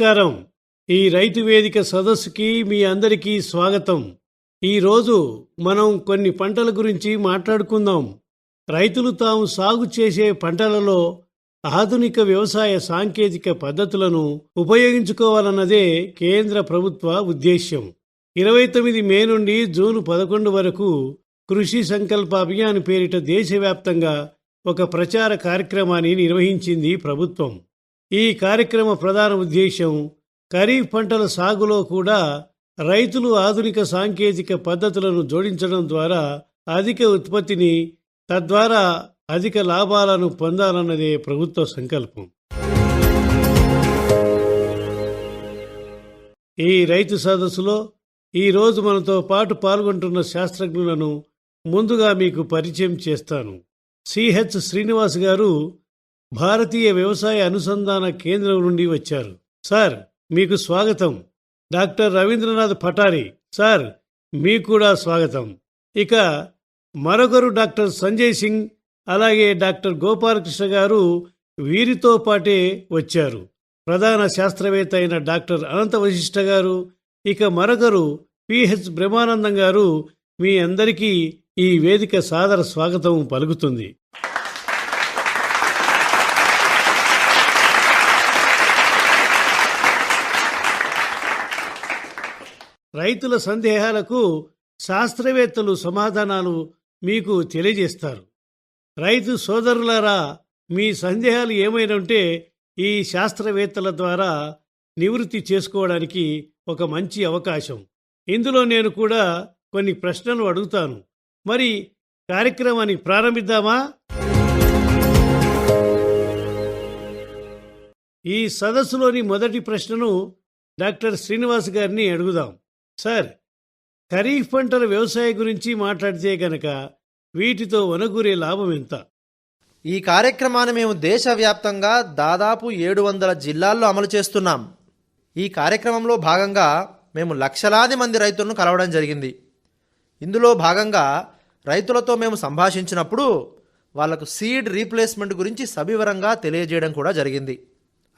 నమస్కారం. ఈ రైతు వేదిక సదస్సుకి మీ అందరికీ స్వాగతం. ఈరోజు మనం కొన్ని పంటల గురించి మాట్లాడుకుందాం. రైతులు తాము సాగు చేసే పంటలలో ఆధునిక వ్యవసాయ సాంకేతిక పద్ధతులను ఉపయోగించుకోవాలన్నదే కేంద్ర ప్రభుత్వ ఉద్దేశ్యం. ఇరవై తొమ్మిది మే నుండి జూన్ పదకొండు వరకు కృషి సంకల్ప అభియాన్ పేరిట దేశవ్యాప్తంగా ఒక ప్రచార కార్యక్రమాన్ని నిర్వహించింది ప్రభుత్వం. ఈ కార్యక్రమ ప్రధాన ఉద్దేశం ఖరీఫ్ పంటల సాగులో కూడా రైతులు ఆధునిక సాంకేతిక పద్ధతులను జోడించడం ద్వారా అధిక ఉత్పత్తిని తద్వారా అధిక లాభాలను పొందాలన్నదే ప్రభుత్వ సంకల్పం. ఈ రైతు సదస్సులో ఈరోజు మనతో పాటు పాల్గొంటున్న శాస్త్రజ్ఞులను ముందుగా మీకు పరిచయం చేస్తాను. సిహెచ్ శ్రీనివాస్ గారు భారతీయ వ్యవసాయ అనుసంధాన కేంద్రం నుండి వచ్చారు. సార్ మీకు స్వాగతం. డాక్టర్ రవీంద్రనాథ్ పటారి సార్ మీకు కూడా స్వాగతం. ఇక మరొకరు డాక్టర్ సంజయ్ సింగ్ అలాగే డాక్టర్ గోపాలకృష్ణ గారు వీరితో పాటే వచ్చారు. ప్రధాన శాస్త్రవేత్త అయిన డాక్టర్ అనంత వశిష్ఠ గారు ఇక మరొకరు పిహెచ్ బ్రహ్మానందం గారు మీ అందరికీ ఈ వేదిక సాదర స్వాగతం పలుకుతుంది. రైతుల సందేహాలకు శాస్త్రవేత్తలు సమాధానాలు మీకు తెలియజేస్తారు. రైతు సోదరులారా మీ సందేహాలు ఏమైనా ఉంటే ఈ శాస్త్రవేత్తల ద్వారా నివృత్తి చేసుకోవడానికి ఒక మంచి అవకాశం. ఇందులో నేను కూడా కొన్ని ప్రశ్నలు అడుగుతాను. మరి కార్యక్రమాన్ని ప్రారంభిద్దామా? ఈ సదస్సులోని మొదటి ప్రశ్నను డాక్టర్ శ్రీనివాస్ గారిని అడుగుదాం. సార్. ఖరీఫ్ పంటల వ్యవసాయం గురించి మాట్లాడితే గనక వీటితో వనగూరే లాభం ఎంత? ఈ కార్యక్రమాన్ని మేము దేశవ్యాప్తంగా దాదాపు ఏడు వందల జిల్లాల్లో అమలు చేస్తున్నాం. ఈ కార్యక్రమంలో భాగంగా మేము లక్షలాది మంది రైతులను కలవడం జరిగింది. ఇందులో భాగంగా రైతులతో మేము సంభాషించినప్పుడు వాళ్ళకు సీడ్ రీప్లేస్మెంట్ గురించి సవివరంగా తెలియజేయడం కూడా జరిగింది.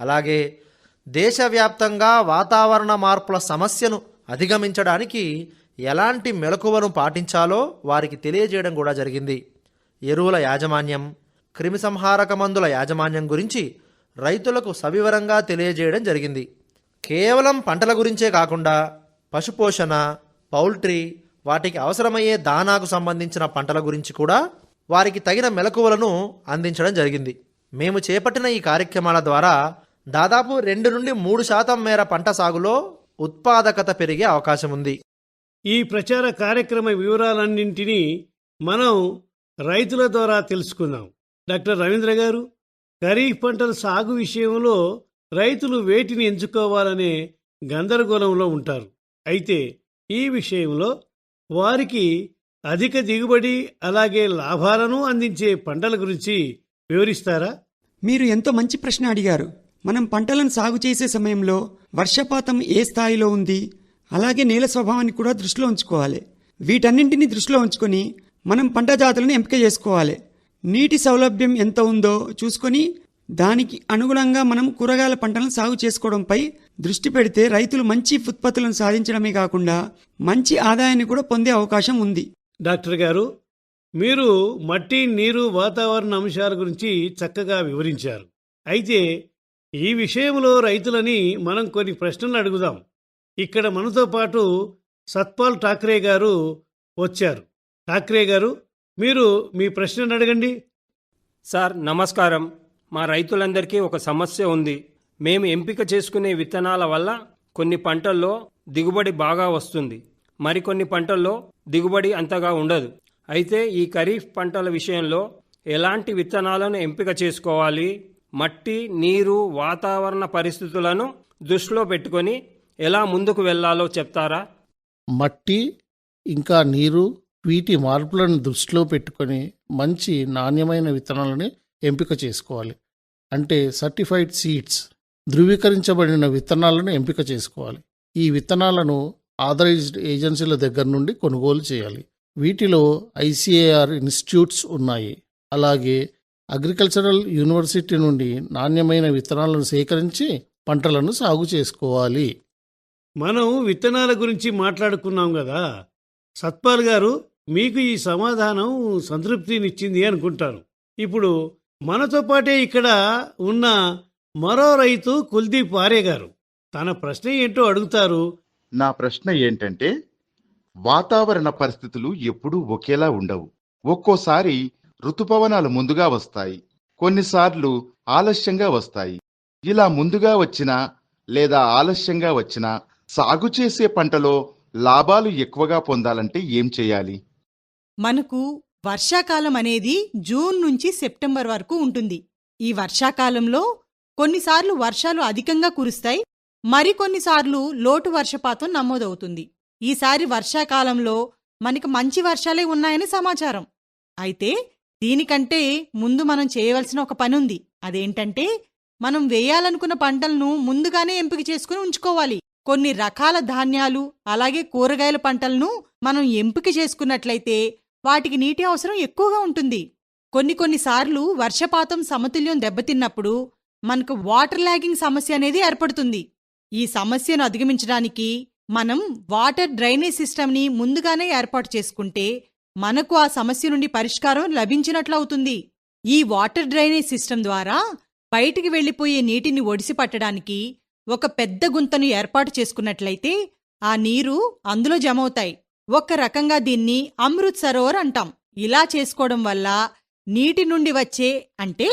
అలాగే దేశవ్యాప్తంగా వాతావరణ మార్పుల సమస్యను అధిగమించడానికి ఎలాంటి మెలకువను పాటించాలో వారికి తెలియజేయడం కూడా జరిగింది. ఎరువుల యాజమాన్యం క్రిమిసంహారక మందుల యాజమాన్యం గురించి రైతులకు సవివరంగా తెలియజేయడం జరిగింది. కేవలం పంటల గురించే కాకుండా పశుపోషణ పౌల్ట్రీ వాటికి అవసరమయ్యే దానాకు సంబంధించిన పంటల గురించి కూడా వారికి తగిన మెలకువలను అందించడం జరిగింది. మేము చేపట్టిన ఈ కార్యక్రమాల ద్వారా దాదాపు రెండు నుండి మూడు శాతం మేర పంట సాగులో ఉత్పాదకత పెరిగే అవకాశం ఉంది. ఈ ప్రచార కార్యక్రమ వివరాలన్నింటినీ మనం రైతుల ద్వారా తెలుసుకుందాం. డాక్టర్ రవీంద్ర గారు ఖరీఫ్ పంటల సాగు విషయంలో రైతులు వేటిని ఎంచుకోవాలనే గందరగోళంలో ఉంటారు. అయితే ఈ విషయంలో వారికి అధిక దిగుబడి అలాగే లాభాలను అందించే పంటల గురించి వివరిస్తారా? మీరు ఎంతో మంచి ప్రశ్న అడిగారు. మనం పంటలను సాగు చేసే సమయంలో వర్షపాతం ఏ స్థాయిలో ఉంది? అలాగే నేల స్వభావాన్ని కూడా దృష్టిలో ఉంచుకోవాలి. వీటన్నింటినీ దృష్టిలో ఉంచుకొని మనం పంట జాతులను ఎంపిక చేసుకోవాలి. నీటి సౌలభ్యం ఎంత ఉందో చూసుకొని దానికి అనుగుణంగా మనం కూరగాయల పంటలను సాగు చేసుకోవడంపై దృష్టి పెడితే రైతులు మంచి ఉత్పత్తులను సాధించడమే కాకుండా మంచి ఆదాయాన్ని కూడా పొందే అవకాశం ఉంది. డాక్టర్ గారు మీరు మట్టి నీరు వాతావరణ అంశాల గురించి చక్కగా వివరించారు. అయితే ఈ విషయంలో రైతులని మనం కొన్ని ప్రశ్నలు అడుగుదాం. ఇక్కడ మనతో పాటు సత్పాల్ ఠాక్రే గారు వచ్చారు. ఠాక్రే గారు మీరు మీ ప్రశ్నను అడగండి. సార్ నమస్కారం. మా రైతులందరికీ ఒక సమస్య ఉంది. మేము ఎంపిక చేసుకునే విత్తనాల వల్ల కొన్ని పంటల్లో దిగుబడి బాగా వస్తుంది. మరికొన్ని పంటల్లో దిగుబడి అంతగా ఉండదు. అయితే ఈ ఖరీఫ్ పంటల విషయంలో ఎలాంటి విత్తనాలను ఎంపిక చేసుకోవాలి? మట్టి నీరు వాతావరణ పరిస్థితులను దృష్టిలో పెట్టుకొని ఎలా ముందుకు వెళ్ళాలో చెప్తారా? మట్టి ఇంకా నీరు వీటి మార్పులను దృష్టిలో పెట్టుకొని మంచి నాణ్యమైన విత్తనాలని ఎంపిక చేసుకోవాలి. అంటే సర్టిఫైడ్ సీడ్స్ ధృవీకరించబడిన విత్తనాలను ఎంపిక చేసుకోవాలి. ఈ విత్తనాలను ఆథరైజ్డ్ ఏజెన్సీల దగ్గర నుండి కొనుగోలు చేయాలి. వీటిలో ఐసిఏఆర్ ఇన్స్టిట్యూట్స్ ఉన్నాయి. అలాగే అగ్రికల్చరల్ యూనివర్సిటీ నుండి నాణ్యమైన విత్తనాలను సేకరించి పంటలను సాగు చేసుకోవాలి. మనం విత్తనాల గురించి మాట్లాడుకున్నాం కదా. సత్పాల్ గారు మీకు ఈ సమాధానం సంతృప్తినిచ్చింది అనుకుంటాను. ఇప్పుడు మనతో పాటే ఇక్కడ ఉన్న మరో రైతు కుల్దీప్ ఆర్య గారు. తన ప్రశ్న ఏంటో అడుగుతారు. నా ప్రశ్న ఏంటంటే వాతావరణ పరిస్థితులు ఎప్పుడూ ఒకేలా ఉండవు. ఒక్కోసారి ఋతుపవనాలు ముందుగా వస్తాయి. కొన్నిసార్లు ఆలస్యంగా వస్తాయి. ఇలా ముందుగా వచ్చినా లేదా ఆలస్యంగా వచ్చినా సాగు చేసే పంటలో లాభాలు ఎక్కువగా పొందాలంటే ఏం చేయాలి? మనకు వర్షాకాలం అనేది జూన్ నుంచి సెప్టెంబర్ వరకు ఉంటుంది. ఈ వర్షాకాలంలో కొన్నిసార్లు వర్షాలు అధికంగా కురుస్తాయి. మరికొన్నిసార్లు లోటు వర్షపాతం నమోదవుతుంది. ఈసారి వర్షాకాలంలో మనకి మంచి వర్షాలే ఉన్నాయని సమాచారం. అయితే దీనికంటే ముందు మనం చేయవలసిన ఒక పనుంది. అదేంటంటే మనం వేయాలనుకున్న పంటలను ముందుగానే ఎంపిక చేసుకుని ఉంచుకోవాలి. కొన్ని రకాల ధాన్యాలు అలాగే కూరగాయల పంటలను మనం ఎంపిక చేసుకున్నట్లయితే వాటికి నీటి అవసరం ఎక్కువగా ఉంటుంది. కొన్ని కొన్నిసార్లు వర్షపాతం సమతుల్యం దెబ్బతిన్నప్పుడు మనకు వాటర్ లాగింగ్ సమస్య అనేది ఏర్పడుతుంది. ఈ సమస్యను అధిగమించడానికి మనం వాటర్ డ్రైనేజ్ సిస్టమ్ని ముందుగానే ఏర్పాటు చేసుకుంటే మనకు ఆ సమస్య నుండి పరిష్కారం లభించినట్లవుతుంది. ఈ వాటర్ డ్రైనేజ్ సిస్టమ్ ద్వారా బయటికి వెళ్ళిపోయే నీటిని ఒడిసి పట్టడానికి ఒక పెద్ద గుంతను ఏర్పాటు చేసుకున్నట్లయితే ఆ నీరు అందులో జమవుతాయి. ఒక రకంగా దీన్ని అమృత్ సరోవర్ అంటాం. ఇలా చేసుకోవడం వల్ల నీటి నుండి వచ్చే అంటే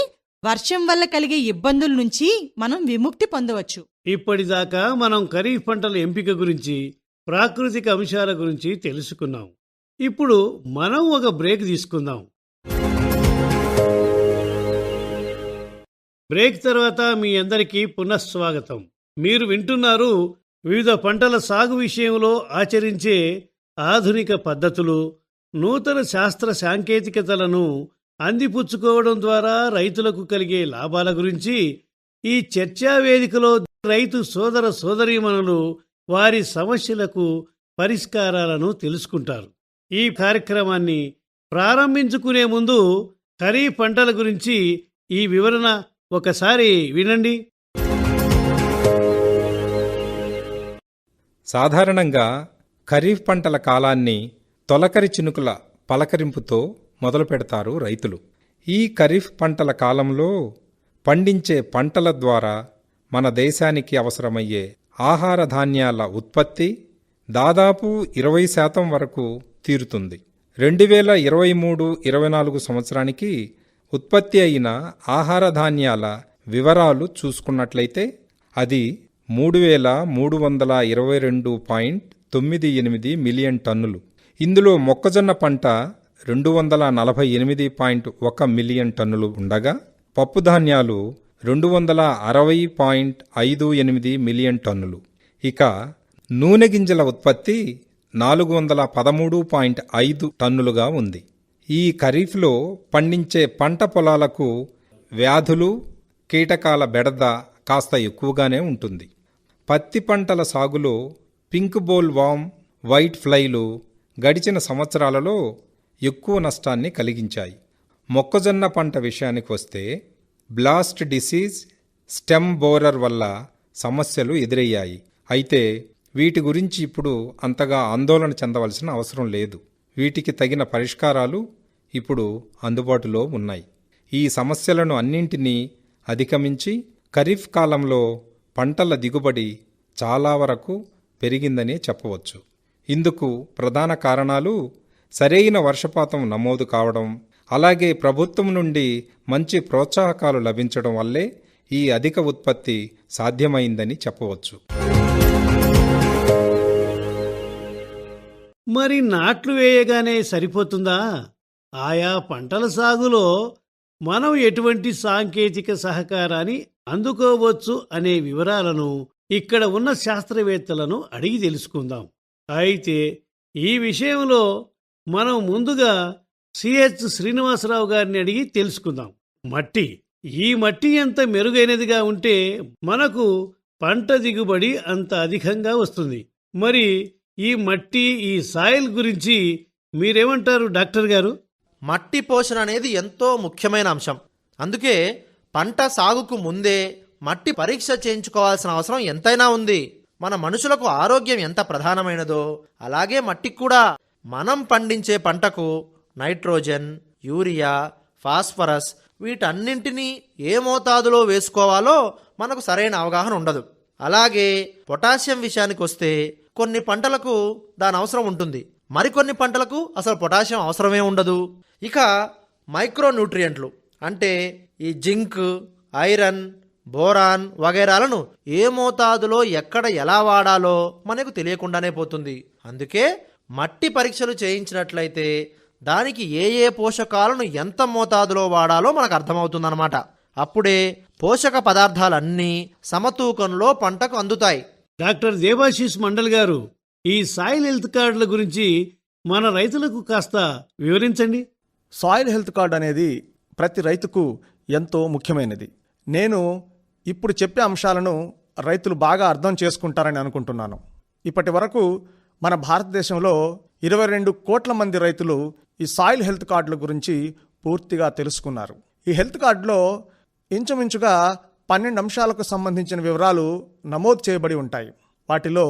వర్షం వల్ల కలిగే ఇబ్బందుల నుంచి మనం విముక్తి పొందవచ్చు. ఇప్పటిదాకా మనం ఖరీఫ్ పంటల ఎంపిక గురించి ప్రాకృతిక అంశాల గురించి తెలుసుకున్నాం. ఇప్పుడు మనం ఒక బ్రేక్ తీసుకుందాం. బ్రేక్ తర్వాత మీ అందరికీ పునఃస్వాగతం. మీరు వింటున్నారు వివిధ పంటల సాగు విషయంలో ఆచరించే ఆధునిక పద్ధతులు నూతన శాస్త్ర సాంకేతికతలను అందిపుచ్చుకోవడం ద్వారా రైతులకు కలిగే లాభాల గురించి ఈ చర్చా వేదికలో రైతు సోదర సోదరీమణులు వారి సమస్యలకు పరిష్కారాలను తెలుసుకుంటారు. ఈ కార్యక్రమాన్ని ప్రారంభించుకునే ముందు ఖరీఫ్ పంటల గురించి ఈ వివరణ ఒకసారి వినండి. సాధారణంగా ఖరీఫ్ పంటల కాలాన్ని తొలకరి చినుకుల పలకరింపుతో మొదలు పెడతారు రైతులు. ఈ ఖరీఫ్ పంటల కాలంలో పండించే పంటల ద్వారా మన దేశానికి అవసరమయ్యే ఆహార ధాన్యాల ఉత్పత్తి దాదాపు ఇరవై శాతం వరకు తీరుతుంది. రెండు వేల ఇరవై మూడు ఇరవై నాలుగు సంవత్సరానికి ఉత్పత్తి అయిన ఆహార ధాన్యాల వివరాలు చూసుకున్నట్లయితే అది మూడు వేల మూడు వందల ఇరవై రెండు పాయింట్ తొమ్మిది ఎనిమిది మిలియన్ టన్నులు. ఇందులో మొక్కజొన్న పంట రెండు వందల నలభై ఎనిమిది పాయింట్ ఒక మిలియన్ టన్నులు ఉండగా పప్పు ధాన్యాలు రెండు వందల అరవై పాయింట్ ఐదు ఎనిమిది మిలియన్ టన్నులు. ఇక నూనె గింజల ఉత్పత్తి నాలుగు వందల పదమూడు పాయింట్ ఐదు టన్నులుగా ఉంది. ఈ ఖరీఫ్లో పండించే పంట పొలాలకు వ్యాధులు కీటకాల బెడద కాస్త ఎక్కువగానే ఉంటుంది. పత్తి పంటల సాగులో పింక్ బోల్ వామ్ వైట్ ఫ్లైలు గడిచిన సంవత్సరాలలో ఎక్కువ నష్టాన్ని కలిగించాయి. మొక్కజొన్న పంట విషయానికి వస్తే బ్లాస్ట్ డిసీజ్ స్టెమ్ బోరర్ వల్ల సమస్యలు ఎదురయ్యాయి. అయితే వీటి గురించి ఇప్పుడు అంతగా ఆందోళన చెందవలసిన అవసరం లేదు. వీటికి తగిన పరిష్కారాలు ఇప్పుడు అందుబాటులో ఉన్నాయి. ఈ సమస్యలను అన్నింటినీ అధిగమించి ఖరీఫ్ కాలంలో పంటల దిగుబడి చాలా వరకు పెరిగిందని చెప్పవచ్చు. ఇందుకు ప్రధాన కారణాలు సరైన వర్షపాతం నమోదు కావడం అలాగే ప్రభుత్వం నుండి మంచి ప్రోత్సాహకాలు లభించడం వల్లే ఈ అధిక ఉత్పత్తి సాధ్యమైందని చెప్పవచ్చు. మరి నాట్లు వేయగానే సరిపోతుందా? ఆయా పంటల సాగులో మనం ఎటువంటి సాంకేతిక సహకారాన్ని అందుకోవచ్చు అనే వివరాలను ఇక్కడ ఉన్న శాస్త్రవేత్తలను అడిగి తెలుసుకుందాం. అయితే ఈ విషయంలో మనం ముందుగా సిహెచ్ శ్రీనివాసరావు గారిని అడిగి తెలుసుకుందాం. మట్టి ఈ మట్టి ఎంత మెరుగైనదిగా ఉంటే మనకు పంట దిగుబడి అంత అధికంగా వస్తుంది. మరి ఈ మట్టి ఈ సాయిల్ గురించి మీరేమంటారు డాక్టర్ గారు? మట్టి పోషణ అనేది ఎంతో ముఖ్యమైన అంశం. అందుకే పంట సాగుకు ముందే మట్టి పరీక్ష చేయించుకోవాల్సిన అవసరం ఎంతైనా ఉంది. మన మనుషులకు ఆరోగ్యం ఎంత ప్రధానమైనదో అలాగే మట్టికి కూడా మనం పండించే పంటకు నైట్రోజన్ యూరియా ఫాస్ఫరస్ వీటన్నింటినీ ఏ మోతాదులో వేసుకోవాలో మనకు సరైన అవగాహన ఉండదు. అలాగే పొటాషియం విషయానికి వస్తే కొన్ని పంటలకు దాని అవసరం ఉంటుంది. మరికొన్ని పంటలకు అసలు పొటాషియం అవసరమే ఉండదు. ఇక మైక్రో న్యూట్రియంట్లు అంటే ఈ జింక్ ఐరన్ బోరాన్ వగైరాలను ఏ మోతాదులో ఎక్కడ ఎలా వాడాలో మనకు తెలియకుండానే పోతుంది. అందుకే మట్టి పరీక్షలు చేయించినట్లయితే దానికి ఏ ఏ పోషకాలను ఎంత మోతాదులో వాడాలో మనకు అర్థమవుతుందన్నమాట. అప్పుడే పోషక పదార్థాలన్నీ సమతూకంలో పంటకు అందుతాయి. డాక్టర్ దేవాశీష్ మండల్ గారు ఈ సాయిల్ హెల్త్ కార్డుల గురించి మన రైతులకు కాస్త వివరించండి. సాయిల్ హెల్త్ కార్డు అనేది ప్రతి రైతుకు ఎంతో ముఖ్యమైనది. నేను ఇప్పుడు చెప్పే అంశాలను రైతులు బాగా అర్థం చేసుకుంటారని అనుకుంటున్నాను. ఇప్పటి వరకు మన భారతదేశంలో ఇరవై రెండు కోట్ల మంది రైతులు ఈ సాయిల్ హెల్త్ కార్డుల గురించి పూర్తిగా తెలుసుకున్నారు. ఈ హెల్త్ కార్డులో ఇంచుమించుగా పన్నెండు అంశాలకు సంబంధించిన వివరాలు నమోదు చేయబడి ఉంటాయి. వాటిలో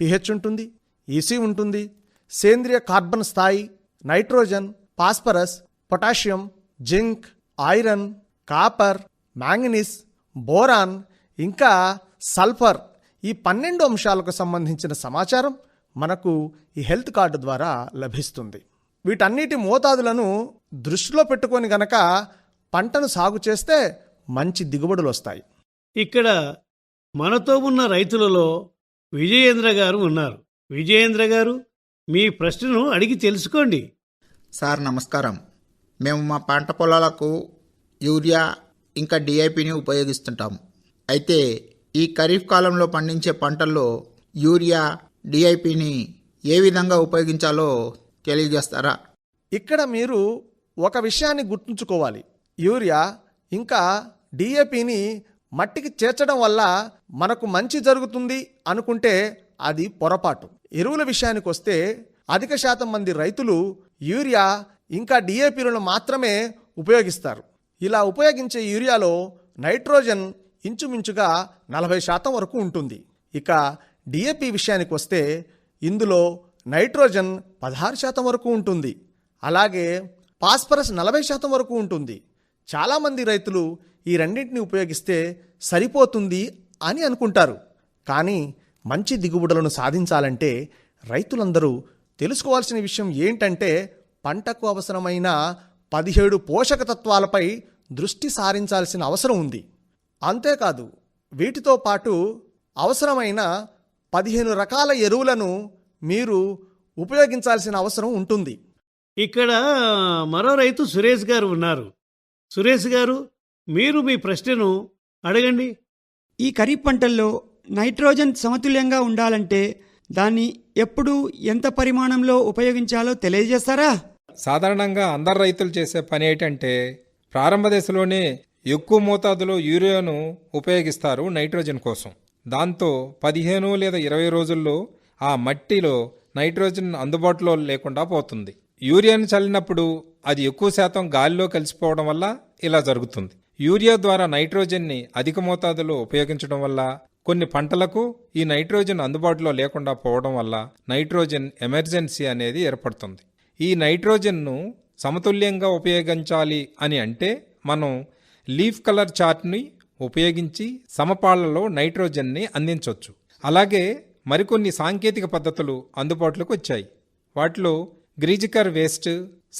పిహెచ్ ఉంటుంది ఈసీ ఉంటుంది సేంద్రియ కార్బన్ స్థాయి nitrogen phosphorus potassium zinc iron copper manganese boron ఇంకా సల్ఫర్ ఈ పన్నెండు అంశాలకు సంబంధించిన సమాచారం మనకు ఈ హెల్త్ కార్డు ద్వారా లభిస్తుంది. వీటన్నిటి మోతాదులను దృష్టిలో పెట్టుకొని గనక పంటను సాగు చేస్తే మంచి దిగుబడులు వస్తాయి ఇక్కడ మనతో ఉన్న రైతులలో విజయేంద్ర గారు ఉన్నారు. విజయేంద్ర గారు మీ ప్రశ్నను అడిగి తెలుసుకోండి. సార్ నమస్కారం. మేము మా పంట పొలాలకు యూరియా ఇంకా డిఐపిని ఉపయోగిస్తుంటాము అయితే ఈ ఖరీఫ్ కాలంలో పండించే పంటల్లో యూరియా డిఐపిని ఏ విధంగా ఉపయోగించాలో తెలియజేస్తారా? ఇక్కడ మీరు ఒక విషయాన్ని గుర్తుంచుకోవాలి. యూరియా ఇంకా డిఏపిని మట్టికి చేర్చడం వల్ల మనకు మంచి జరుగుతుంది అనుకుంటే అది పొరపాటు. ఎరువుల విషయానికి వస్తే అధిక శాతం మంది రైతులు యూరియా ఇంకా డిఏపిలను మాత్రమే ఉపయోగిస్తారు. ఇలా ఉపయోగించే యూరియాలో నైట్రోజన్ ఇంచుమించుగా నలభై శాతం వరకు ఉంటుంది. ఇక డిఏపి విషయానికి వస్తే ఇందులో నైట్రోజన్ పదహారు శాతం వరకు ఉంటుంది. అలాగే ఫాస్ఫరస్ నలభై శాతం వరకు ఉంటుంది. చాలామంది రైతులు ఈ రెండింటిని ఉపయోగిస్తే సరిపోతుంది అని అనుకుంటారు. కానీ మంచి దిగుబడులను సాధించాలంటే రైతులందరూ తెలుసుకోవాల్సిన విషయం ఏంటంటే పంటకు అవసరమైన పదిహేడు పోషక తత్వాలపై దృష్టి సారించాల్సిన అవసరం ఉంది. అంతేకాదు వీటితో పాటు అవసరమైన పదిహేను రకాల ఎరువులను మీరు ఉపయోగించాల్సిన అవసరం ఉంటుంది. ఇక్కడ మరో రైతు సురేష్ గారు ఉన్నారు. సురేష్ గారు మీరు మీ ప్రశ్నను అడగండి. ఈ ఖరీఫ్ పంటల్లో నైట్రోజన్ సమతుల్యంగా ఉండాలంటే దాన్ని ఎప్పుడు ఎంత పరిమాణంలో ఉపయోగించాలో తెలియజేస్తారా? సాధారణంగా అందరు రైతులు చేసే పని ఏంటంటే ప్రారంభ దశలోనే ఎక్కువ మోతాదులో యూరియాను ఉపయోగిస్తారు నైట్రోజన్ కోసం. దాంతో పదిహేను లేదా ఇరవై రోజుల్లో ఆ మట్టిలో నైట్రోజన్ అందుబాటులో లేకుండా పోతుంది. యూరియాను చల్లినప్పుడు అది ఎక్కువ శాతం గాలిలో కలిసిపోవడం వల్ల ఇలా జరుగుతుంది. యూరియా ద్వారా నైట్రోజన్ని అధిక మోతాదులో ఉపయోగించడం వల్ల కొన్ని పంటలకు ఈ నైట్రోజన్ అందుబాటులో లేకుండా పోవడం వల్ల నైట్రోజన్ ఎమర్జెన్సీ అనేది ఏర్పడుతుంది. ఈ నైట్రోజన్ను సమతుల్యంగా ఉపయోగించాలి అని అంటే మనం లీఫ్ కలర్ చార్ట్ని ఉపయోగించి సమపాళ్ళలో నైట్రోజన్ని అందించవచ్చు అలాగే మరికొన్ని సాంకేతిక పద్ధతులు అందుబాటులోకి వచ్చాయి. వాటిలో గ్రీజికర్ వేస్ట్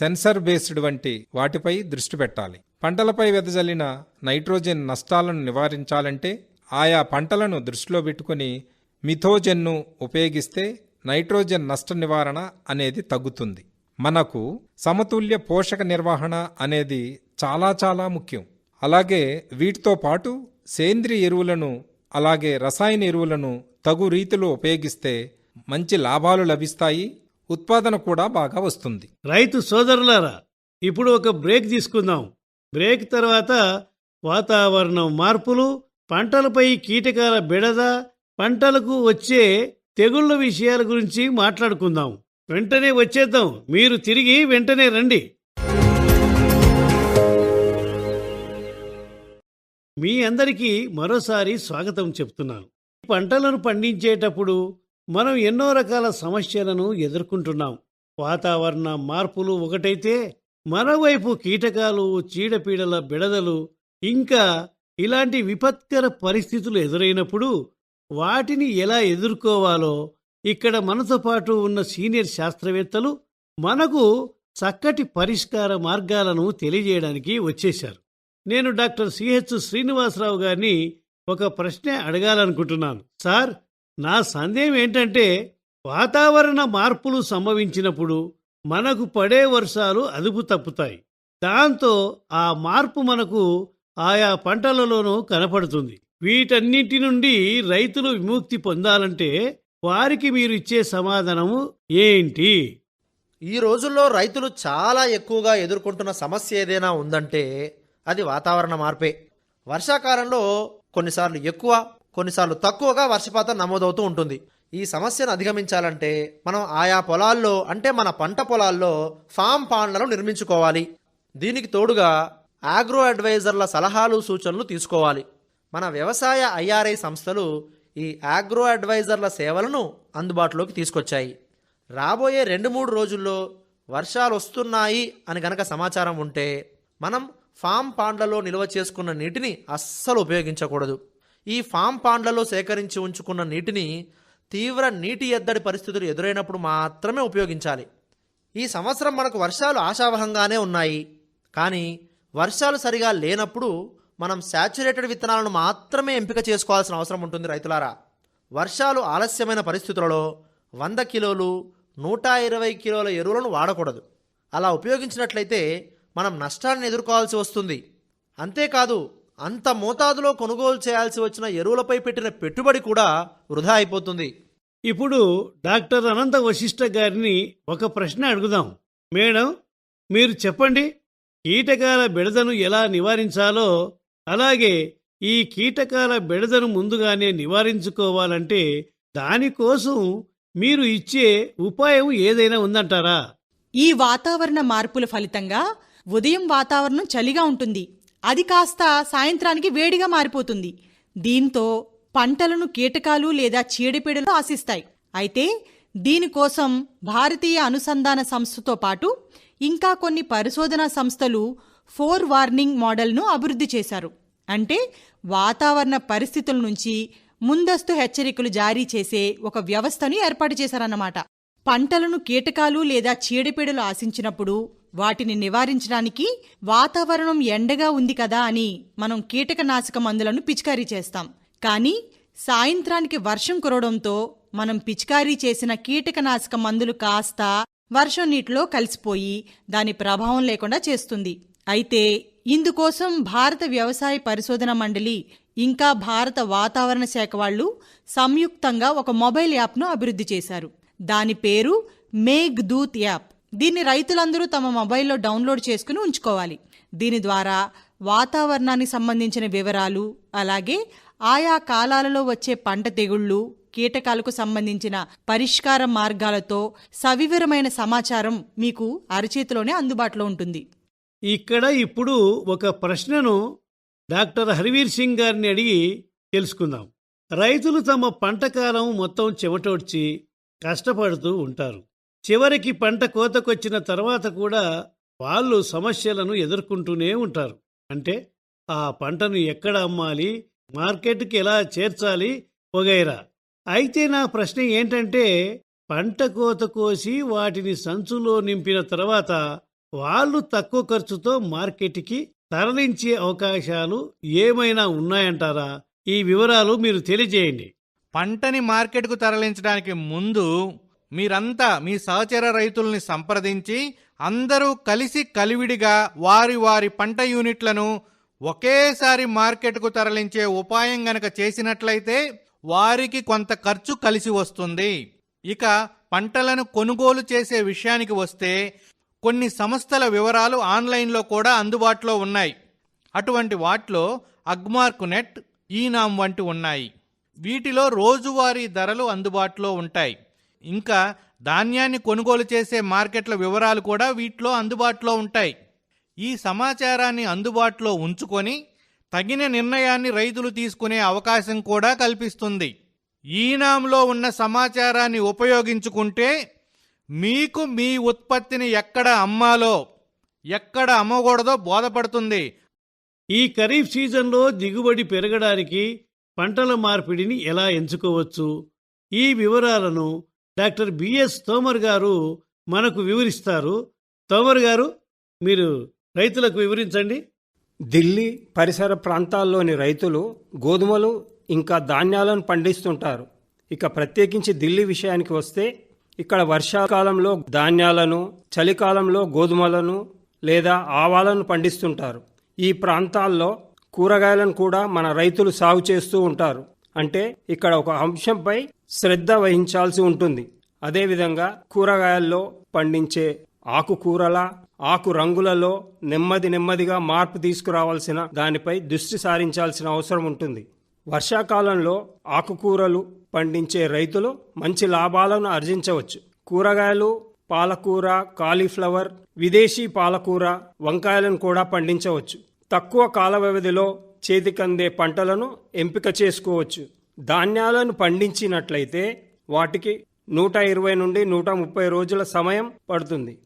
సెన్సర్ బేస్డ్ వంటి వాటిపై దృష్టి పెట్టాలి. పంటలపై వెదజల్లిన నైట్రోజన్ నష్టాలను నివారించాలంటే ఆయా పంటలను దృష్టిలో పెట్టుకుని మిథోజన్ను ఉపయోగిస్తే నైట్రోజన్ నష్ట నివారణ అనేది తగ్గుతుంది. మనకు సమతుల్య పోషక నిర్వహణ అనేది చాలా చాలా ముఖ్యం. అలాగే వీటితో పాటు సేంద్రియ ఎరువులను అలాగే రసాయన ఎరువులను తగు రీతిలో ఉపయోగిస్తే మంచి లాభాలు లభిస్తాయి ఉత్పాదన కూడా బాగా వస్తుంది. రైతు సోదరులారా ఇప్పుడు ఒక బ్రేక్ తీసుకుందాం. బ్రేక్ తర్వాత వాతావరణం మార్పులు పంటలపై కీటకాల బిడద పంటలకు వచ్చే తెగుళ్ళ విషయాల గురించి మాట్లాడుకుందాం. వెంటనే వచ్చేద్దాం. మీరు తిరిగి వెంటనే రండి. మీ అందరికీ మరోసారి స్వాగతం చెప్తున్నాను. పంటలను పండించేటప్పుడు మనం ఎన్నో రకాల సమస్యలను ఎదుర్కొంటున్నాం. వాతావరణ మార్పులు ఒకటైతే మరోవైపు కీటకాలు చీడపీడల బెడదలు ఇంకా ఇలాంటి విపత్కర పరిస్థితులు ఎదురైనప్పుడు వాటిని ఎలా ఎదుర్కోవాలో ఇక్కడ మనతో పాటు ఉన్న సీనియర్ శాస్త్రవేత్తలు మనకు చక్కటి పరిష్కార మార్గాలను తెలియజేయడానికి వచ్చేశారు. నేను డాక్టర్ సిహెచ్ శ్రీనివాసరావు గారిని ఒక ప్రశ్న అడగాలనుకుంటున్నాను. సార్ నా సందేహం ఏంటంటే వాతావరణ మార్పులు సంభవించినప్పుడు మనకు పడే వర్షాలు అదుపు తప్పుతాయి. దాంతో ఆ మార్పు మనకు ఆయా పంటలలోనూ కనపడుతుంది. వీటన్నింటి నుండి రైతులు విముక్తి పొందాలంటే వారికి మీరు ఇచ్చే సమాధానము ఏంటి? ఈ రోజుల్లో రైతులు చాలా ఎక్కువగా ఎదుర్కొంటున్న సమస్య ఏదైనా ఉందంటే అది వాతావరణ మార్పే. వర్షాకాలంలో కొన్నిసార్లు ఎక్కువ కొన్నిసార్లు తక్కువగా వర్షపాతం నమోదవుతూ ఉంటుంది. ఈ సమస్యను అధిగమించాలంటే మనం ఆయా పొలాల్లో అంటే మన పంట పొలాల్లో ఫామ్ పాండ్లను నిర్మించుకోవాలి. దీనికి తోడుగా ఆగ్రో అడ్వైజర్ల సలహాలు సూచనలు తీసుకోవాలి. మన వ్యవసాయ ఐఆర్ఐ సంస్థలు ఈ ఆగ్రో అడ్వైజర్ల సేవలను అందుబాటులోకి తీసుకొచ్చాయి. రాబోయే రెండు మూడు రోజుల్లో వర్షాలు వస్తున్నాయి అని గనక సమాచారం ఉంటే మనం ఫామ్ పాండ్లలో నిల్వ చేసుకున్న నీటిని అస్సలు ఉపయోగించకూడదు. ఈ ఫామ్ పాండ్లలో సేకరించి ఉంచుకున్న నీటిని తీవ్ర నీటి ఎద్దడి పరిస్థితులు ఎదురైనప్పుడు మాత్రమే ఉపయోగించాలి. ఈ సంవత్సరం మనకు వర్షాలు ఆశావహంగానే ఉన్నాయి. కానీ వర్షాలు సరిగా లేనప్పుడు మనం శాచ్యురేటెడ్ విత్తనాలను మాత్రమే ఎంపిక చేసుకోవాల్సిన అవసరం ఉంటుంది రైతులారా. వర్షాలు ఆలస్యమైన పరిస్థితులలో వంద కిలోలు నూట ఇరవై కిలోల ఎరువులను వాడకూడదు. అలా ఉపయోగించినట్లయితే మనం నష్టాన్ని ఎదుర్కోవాల్సి వస్తుంది. అంతేకాదు అంత మోతాదులో కొనుగోలు చేయాల్సి వచ్చిన ఎరువులపై పెట్టిన పెట్టుబడి కూడా వృధా అయిపోతుంది. ఇప్పుడు డాక్టర్ అనంత వశిష్ఠ గారిని ఒక ప్రశ్న అడుగుదాం. మేడం మీరు చెప్పండి కీటకాల బెడదను ఎలా నివారించాలో అలాగే ఈ కీటకాల బెడదను ముందుగానే నివారించుకోవాలంటే దానికోసం మీరు ఇచ్చే ఉపాయం ఏదైనా ఉందంటారా? ఈ వాతావరణ మార్పుల ఫలితంగా ఉదయం వాతావరణం చలిగా ఉంటుంది. అది కాస్త సాయంత్రానికి వేడిగా మారిపోతుంది. దీంతో పంటలను కీటకాలు లేదా చీడపీడలు ఆశిస్తాయి. అయితే దీనికోసం భారతీయ అనుసంధాన సంస్థతో పాటు ఇంకా కొన్ని పరిశోధనా సంస్థలు ఫోర్ వార్నింగ్ మోడల్ను అభివృద్ధి చేశారు. అంటే వాతావరణ పరిస్థితుల నుంచి ముందస్తు హెచ్చరికలు జారీ చేసే ఒక వ్యవస్థను ఏర్పాటు చేశారన్నమాట. పంటలను కీటకాలు లేదా చీడపీడలు ఆశించినప్పుడు వాటిని నివారించడానికి వాతావరణం ఎండగా ఉంది కదా అని మనం కీటకనాశక మందులను పిచికారీ చేస్తాం. కానీ సాయంత్రానికి వర్షం కురవడంతో మనం పిచికారీ చేసిన కీటకనాశక మందులు కాస్త వర్షం నీటిలో కలిసిపోయి దాని ప్రభావం లేకుండా చేస్తుంది. అయితే ఇందుకోసం భారత వ్యవసాయ పరిశోధన మండలి ఇంకా భారత వాతావరణ శాఖ వాళ్ళు సంయుక్తంగా ఒక మొబైల్ యాప్ను అభివృద్ధి చేశారు. దాని పేరు మేఘ్ దూత్ యాప్. దీన్ని రైతులందరూ తమ మొబైల్లో డౌన్లోడ్ చేసుకుని ఉంచుకోవాలి. దీని ద్వారా వాతావరణానికి సంబంధించిన వివరాలు అలాగే ఆయా కాలాలలో వచ్చే పంట తెగుళ్ళు కీటకాలకు సంబంధించిన పరిష్కార మార్గాలతో సవివరమైన సమాచారం మీకు అరచేతిలోనే అందుబాటులో ఉంటుంది. ఇక్కడ ఇప్పుడు ఒక ప్రశ్నను డాక్టర్ హర్వీర్ సింగ్ గారిని అడిగి తెలుసుకుందాం. రైతులు తమ పంట కాలం మొత్తం చెమటోడ్చి కష్టపడుతూ ఉంటారు. చివరికి పంట కోతకొచ్చిన తర్వాత కూడా వాళ్ళు సమస్యలను ఎదుర్కొంటూనే ఉంటారు. అంటే ఆ పంటను ఎక్కడ అమ్మాలి? మార్కెట్కి ఎలా చేర్చాలి? వగైరా. అయితే నా ప్రశ్న ఏంటంటే పంట కోత కోసి వాటిని సంచులో నింపిన తర్వాత వాళ్ళు తక్కువ ఖర్చుతో మార్కెట్కి తరలించే అవకాశాలు ఏమైనా ఉన్నాయంటారా? ఈ వివరాలు మీరు తెలియజేయండి. పంటని మార్కెట్కు తరలించడానికి ముందు మీరంతా మీ సహచర రైతుల్ని సంప్రదించి అందరూ కలిసి కలివిడిగా వారి వారి పంట యూనిట్లను ఒకేసారి మార్కెట్కు తరలించే ఉపాయం గనక చేసినట్లయితే వారికి కొంత ఖర్చు కలిసి వస్తుంది. ఇక పంటలను కొనుగోలు చేసే విషయానికి వస్తే కొన్ని సంస్థల వివరాలు ఆన్లైన్లో కూడా అందుబాటులో ఉన్నాయి. అటువంటి వాటిలో అగ్మార్క్ నెట్ ఈనామ్ వంటి ఉన్నాయి. వీటిలో రోజువారీ ధరలు అందుబాటులో ఉంటాయి. ఇంకా ధాన్యాన్ని కొనుగోలు చేసే మార్కెట్ల వివరాలు కూడా వీటిలో అందుబాటులో ఉంటాయి. ఈ సమాచారాన్ని అందుబాటులో ఉంచుకొని తగిన నిర్ణయాన్ని రైతులు తీసుకునే అవకాశం కూడా కల్పిస్తుంది. ఈనాంలో ఉన్న సమాచారాన్ని ఉపయోగించుకుంటే మీకు మీ ఉత్పత్తిని ఎక్కడ అమ్మాలో ఎక్కడ అమ్మకూడదో బోధపడుతుంది. ఈ ఖరీఫ్ సీజన్లో దిగుబడి పెరగడానికి పంటల మార్పిడిని ఎలా ఎంచుకోవచ్చు? ఈ వివరాలను డాక్టర్ బిఎస్ తోమర్ గారు మనకు వివరిస్తారు. తోమర్ గారు మీరు రైతులకు వివరించండి. ఢిల్లీ పరిసర ప్రాంతాల్లోని రైతులు గోధుమలు ఇంకా ధాన్యాలను పండిస్తుంటారు. ఇక ప్రత్యేకించి ఢిల్లీ విషయానికి వస్తే ఇక్కడ వర్షాకాలంలో ధాన్యాలను చలికాలంలో గోధుమలను లేదా ఆవాలను పండిస్తుంటారు. ఈ ప్రాంతాల్లో కూరగాయలను కూడా మన రైతులు సాగు చేస్తూ ఉంటారు. అంటే ఇక్కడ ఒక అంశంపై శ్రద్ధ వహించాల్సి ఉంటుంది. అదేవిధంగా కూరగాయల్లో పండించే ఆకుకూరల ఆకు రంగులలో నెమ్మది నెమ్మదిగా మార్పు తీసుకురావాల్సిన దానిపై దృష్టి సారించాల్సిన అవసరం ఉంటుంది. వర్షాకాలంలో ఆకుకూరలు పండించే రైతులు మంచి లాభాలను ఆర్జించవచ్చు. కూరగాయలు పాలకూర కాలీఫ్లవర్ విదేశీ పాలకూర వంకాయలను కూడా పండించవచ్చు. తక్కువ కాల వ్యవధిలో చేతికందే పంటలను ఎంపిక చేసుకోవచ్చు. ధాన్యాలను పండించినట్లయితే వాటికి నూట ఇరవై నుండి నూట ముప్పై రోజుల సమయం పడుతుంది.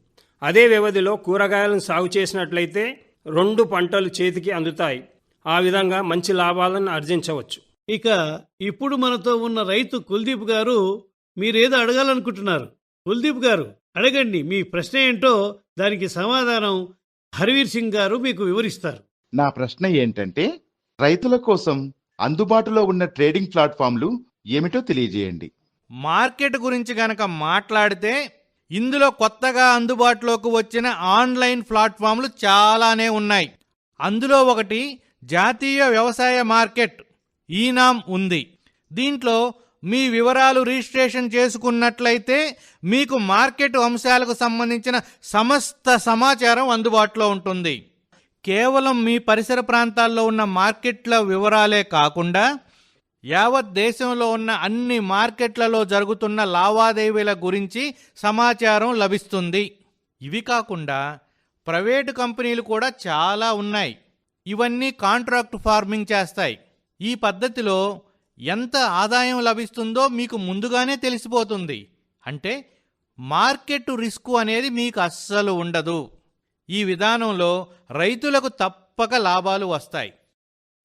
అదే వ్యవధిలో కూరగాయలను సాగు చేసినట్లయితే రెండు పంటలు చేతికి అందుతాయి. ఆ విధంగా మంచి లాభాలను ఆర్జించవచ్చు. ఇక ఇప్పుడు మనతో ఉన్న రైతు కుల్దీప్ గారు మీరేదో అడగాలనుకుంటున్నారు. కుల్దీప్ గారు అడగండి మీ ప్రశ్న ఏంటో దానికి సమాధానం హర్వీర్ సింగ్ గారు మీకు వివరిస్తారు. నా ప్రశ్న ఏంటంటే రైతుల కోసం అందుబాటులో ఉన్న ట్రేడింగ్ ప్లాట్ఫామ్లు ఏమిటో తెలియజేయండి. మార్కెట్ గురించి గనక మాట్లాడితే ఇందులో కొత్తగా అందుబాటులోకి వచ్చిన ఆన్లైన్ ప్లాట్ఫామ్లు చాలానే ఉన్నాయి. అందులో ఒకటి జాతీయ వ్యవసాయ మార్కెట్ ఈనాం ఉంది. దీంట్లో మీ వివరాలు రిజిస్ట్రేషన్ చేసుకున్నట్లయితే మీకు మార్కెట్ అంశాలకు సంబంధించిన సమస్త సమాచారం అందుబాటులో ఉంటుంది. కేవలం మీ పరిసర ప్రాంతాల్లో ఉన్న మార్కెట్ల వివరాలే కాకుండా యావత్ దేశంలో ఉన్న అన్ని మార్కెట్లలో జరుగుతున్న లావాదేవీల గురించి సమాచారం లభిస్తుంది. ఇవి కాకుండా ప్రైవేటు కంపెనీలు కూడా చాలా ఉన్నాయి. ఇవన్నీ కాంట్రాక్ట్ ఫార్మింగ్ చేస్తాయి. ఈ పద్ధతిలో ఎంత ఆదాయం లభిస్తుందో మీకు ముందుగానే తెలిసిపోతుంది. అంటే మార్కెట్ రిస్క్ అనేది మీకు అస్సలు ఉండదు. ఈ విధానంలో రైతులకు తప్పక లాభాలు వస్తాయి.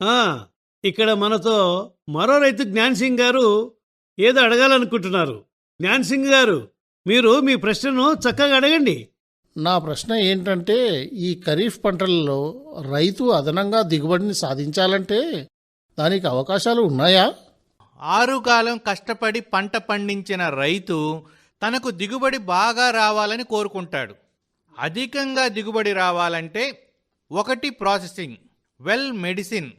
ఆ, ఇక్కడ మనతో మరో రైతు జ్ఞాన్ సింగ్ గారు ఏదో అడగాలనుకుంటున్నారు. జ్ఞాన్ సింగ్ గారు మీరు మీ ప్రశ్నను చక్కగా అడగండి. నా ప్రశ్న ఏంటంటే ఈ ఖరీఫ్ పంటలలో రైతు అదనంగా దిగుబడిని సాధించాలంటే దానికి అవకాశాలు ఉన్నాయా? ఆరు కాలం కష్టపడి పంట పండించిన రైతు తనకు దిగుబడి బాగా రావాలని కోరుకుంటాడు. అధికంగా దిగుబడి రావాలంటే ఒకటి ప్రాసెసింగ్ వెల్ మెడిసిన్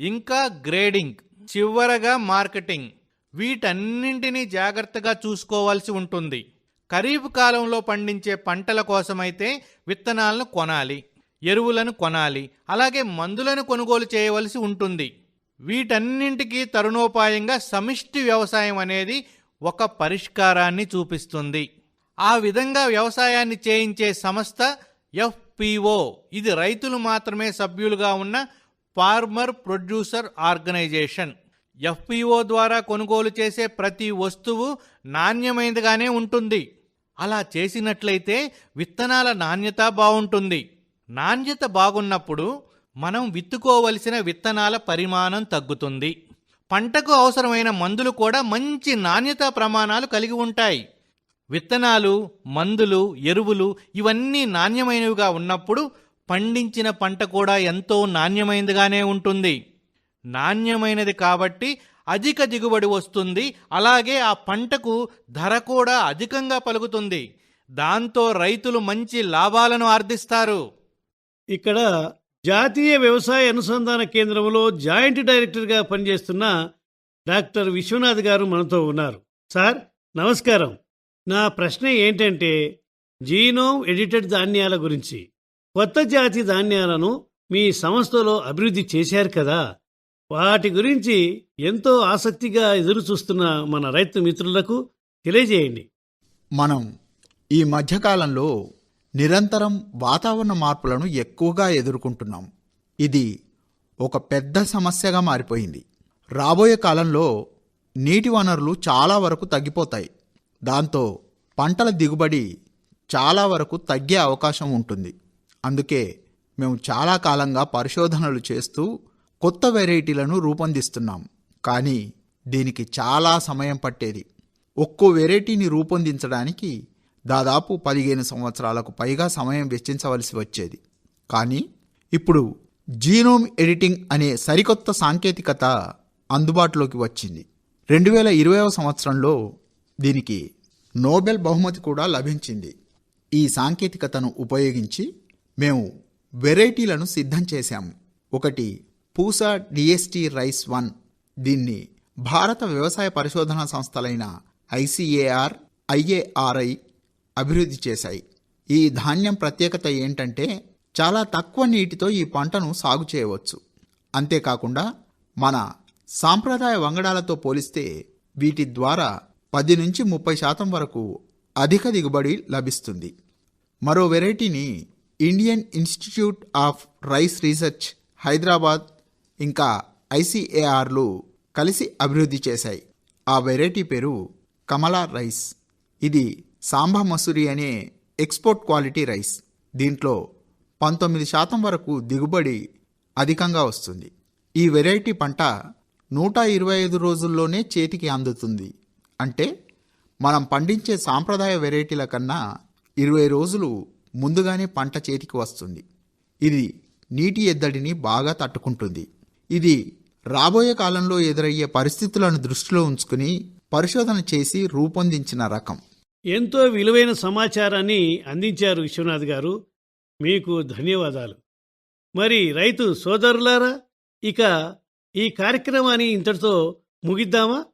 ఇంకా గ్రేడింగ్ చివరగా మార్కెటింగ్. వీటన్నింటినీ జాగ్రత్తగా చూసుకోవాల్సి ఉంటుంది. ఖరీఫ్ కాలంలో పండించే పంటల కోసమైతే విత్తనాలను కొనాలి ఎరువులను కొనాలి అలాగే మందులను కొనుగోలు చేయవలసి ఉంటుంది. వీటన్నింటికీ తరుణోపాయంగా సమిష్టి వ్యవసాయం అనేది ఒక పరిష్కారాన్ని చూపిస్తుంది. ఆ విధంగా వ్యవసాయాన్ని చేయించే సంస్థ ఎఫ్పిఓ. ఇది రైతులు మాత్రమే సభ్యులుగా ఉన్న ఫార్మర్ ప్రొడ్యూసర్ ఆర్గనైజేషన్. ఎఫ్పిఓ ద్వారా కొనుగోలు చేసే ప్రతి వస్తువు నాణ్యమైనదిగానే ఉంటుంది. అలా చేసినట్లయితే విత్తనాల నాణ్యత బాగుంటుంది. నాణ్యత బాగున్నప్పుడు మనం విత్తుకోవలసిన విత్తనాల పరిమాణం తగ్గుతుంది. పంటకు అవసరమైన మందులు కూడా మంచి నాణ్యత ప్రమాణాలు కలిగి ఉంటాయి. విత్తనాలు మందులు ఎరువులు ఇవన్నీ నాణ్యమైనవిగా ఉన్నప్పుడు పండించిన పంట కూడా ఎంతో నాణ్యమైనదిగానే ఉంటుంది. నాణ్యమైనది కాబట్టి అధిక దిగుబడి వస్తుంది. అలాగే ఆ పంటకు ధర కూడా అధికంగా పలుకుతుంది. దాంతో రైతులు మంచి లాభాలను ఆర్దిస్తారు ఇక్కడ జాతీయ వ్యవసాయ అనుసంధాన కేంద్రంలో జాయింట్ డైరెక్టర్గా పనిచేస్తున్న డాక్టర్ విశ్వనాథ్ గారు మనతో ఉన్నారు. సార్ నమస్కారం. నా ప్రశ్న ఏంటంటే జీనోమ్ ఎడిటెడ్ ధాన్యాల గురించి. కొత్త జాతి ధాన్యాలను మీ సంస్థలో అభివృద్ధి చేశారు కదా. వాటి గురించి ఎంతో ఆసక్తిగా ఎదురుచూస్తున్న మన రైతు మిత్రులకు తెలియజేయండి. మనం ఈ మధ్యకాలంలో నిరంతరం వాతావరణ మార్పులను ఎక్కువగా ఎదుర్కొంటున్నాం. ఇది ఒక పెద్ద సమస్యగా మారిపోయింది. రాబోయే కాలంలో నీటి వనరులు చాలా వరకు తగ్గిపోతాయి. దాంతో పంటల దిగుబడి చాలా వరకు తగ్గే అవకాశం ఉంటుంది. అందుకే మేము చాలా కాలంగా పరిశోధనలు చేస్తూ కొత్త వెరైటీలను రూపొందిస్తున్నాం. కానీ దీనికి చాలా సమయం పట్టేది. ఒక్కో వెరైటీని రూపొందించడానికి దాదాపు పదిహేను సంవత్సరాలకు పైగా సమయం వెచ్చించవలసి వచ్చేది. కానీ ఇప్పుడు జీనోమ్ ఎడిటింగ్ అనే సరికొత్త సాంకేతికత అందుబాటులోకి వచ్చింది. రెండు వేల ఇరవైవ సంవత్సరంలో దీనికి నోబెల్ బహుమతి కూడా లభించింది. ఈ సాంకేతికతను ఉపయోగించి మేము వెరైటీలను సిద్ధం చేశాము ఒకటి పూసా డిఎస్టి రైస్ వన్. దీన్ని భారత వ్యవసాయ పరిశోధనా సంస్థలైన ఐసిఏఆర్ ఐఏఆర్ఐ అభివృద్ధి చేశాయి. ఈ ధాన్యం ప్రత్యేకత ఏంటంటే చాలా తక్కువ నీటితో ఈ పంటను సాగు చేయవచ్చు. అంతేకాకుండా మన సాంప్రదాయ వంగడాలతో పోలిస్తే వీటి ద్వారా పది నుంచి ముప్పై శాతం వరకు అధిక దిగుబడి లభిస్తుంది. మరో వెరైటీని Indian institute of rice research Hyderabad ఇంకా ఐసిఏఆర్లు కలిసి అభివృద్ధి చేశాయి. ఆ వెరైటీ పేరు కమలా రైస్. ఇది సాంబా మసూరి అనే ఎక్స్పోర్ట్ క్వాలిటీ రైస్. దీంట్లో పంతొమ్మిది శాతం వరకు దిగుబడి అధికంగా వస్తుంది. ఈ వెరైటీ పంట నూట ఇరవై ఐదు రోజుల్లోనే చేతికి అందుతుంది. అంటే మనం పండించే సాంప్రదాయ వెరైటీల కన్నా ఇరవై రోజులు ముందుగానే పంట చేతికి వస్తుంది. ఇది నీటి ఎద్దడిని బాగా తట్టుకుంటుంది. ఇది రాబోయే కాలంలో ఎదురయ్యే పరిస్థితులను దృష్టిలో ఉంచుకుని పరిశోధన చేసి రూపొందించిన రకం. ఎంతో విలువైన సమాచారాన్ని అందించారు విశ్వనాథ్ గారు. మీకు ధన్యవాదాలు. మరి రైతు సోదరులారా ఇక ఈ కార్యక్రమాన్ని ఇంతటితో ముగిద్దామా?